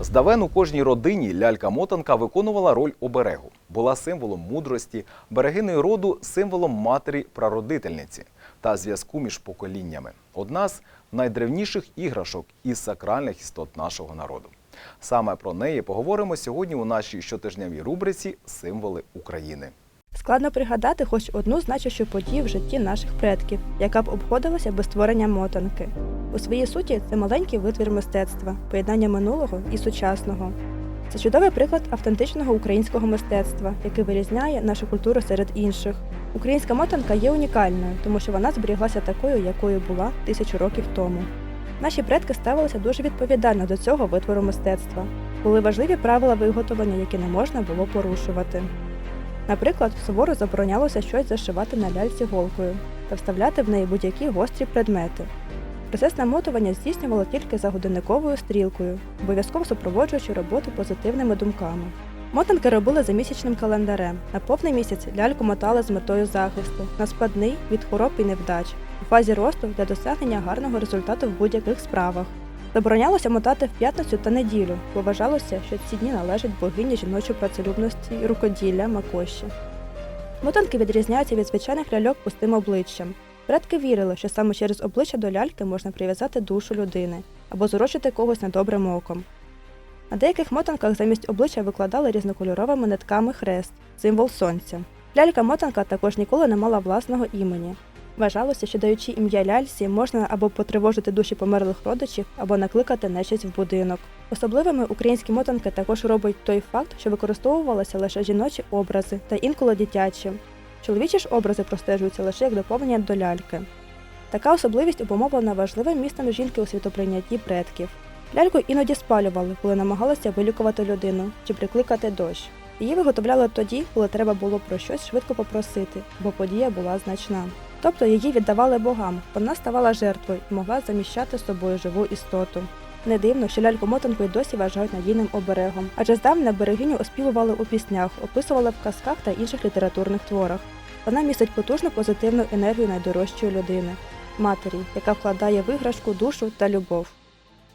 Здавен у кожній родині лялька-мотанка виконувала роль оберегу, була символом мудрості, берегиною роду символом матері прародительниці та зв'язку між поколіннями. Одна з найдревніших іграшок із сакральних істот нашого народу. Саме про неї поговоримо сьогодні у нашій щотижневій рубриці Символи України. Складно пригадати хоч одну значущу подію в житті наших предків, яка б обходилася без створення мотанки. У своїй суті це маленький витвір мистецтва, поєднання минулого і сучасного. Це чудовий приклад автентичного українського мистецтва, який вирізняє нашу культуру серед інших. Українська мотанка є унікальною, тому що вона зберіглася такою, якою була тисячу років тому. Наші предки ставилися дуже відповідально до цього витвору мистецтва. Були важливі правила виготовлення, які не можна було порушувати. Наприклад, суворо заборонялося щось зашивати на ляльці голкою та вставляти в неї будь-які гострі предмети. Процес намотування здійснювало тільки за годинниковою стрілкою, обов'язково супроводжуючи роботу позитивними думками. Мотанки робили за місячним календарем. На повний місяць ляльку мотали з метою захисту, на складний від хвороб і невдач, у фазі росту для досягнення гарного результату в будь-яких справах. Заборонялося мотати в п'ятницю та неділю, бо вважалося, що ці дні належать богині жіночої працелюбності рукоділля Макоші. Мотанки відрізняються від звичайних ляльок пустим обличчям. Предки вірили, що саме через обличчя до ляльки можна прив'язати душу людини або зурочити когось недобрим оком. На деяких мотанках замість обличчя викладали різнокольоровими нитками хрест, символ сонця. Лялька-мотанка також ніколи не мала власного імені. Вважалося, що даючи ім'я ляльці, можна або потривожити душі померлих родичів, або накликати нечисть в будинок. Особливими українські мотанки також робить той факт, що використовувалися лише жіночі образи та інколи дитячі. Чоловічі ж образи простежуються лише як доповнення до ляльки. Така особливість обумовлена важливим містом жінки у світоприйнятті предків. Ляльку іноді спалювали, коли намагалися вилікувати людину чи прикликати дощ. Її виготовляли тоді, коли треба було про щось швидко попросити, бо подія була значна. Тобто її віддавали богам, вона ставала жертвою і могла заміщати з собою живу істоту. Не дивно, що ляльку-мотанку й досі вважають надійним оберегом, адже здавна берегиню оспівували у піснях, описували в казках та інших літературних творах. Вона містить потужну позитивну енергію найдорожчої людини матері, яка вкладає в іграшку душу та любов.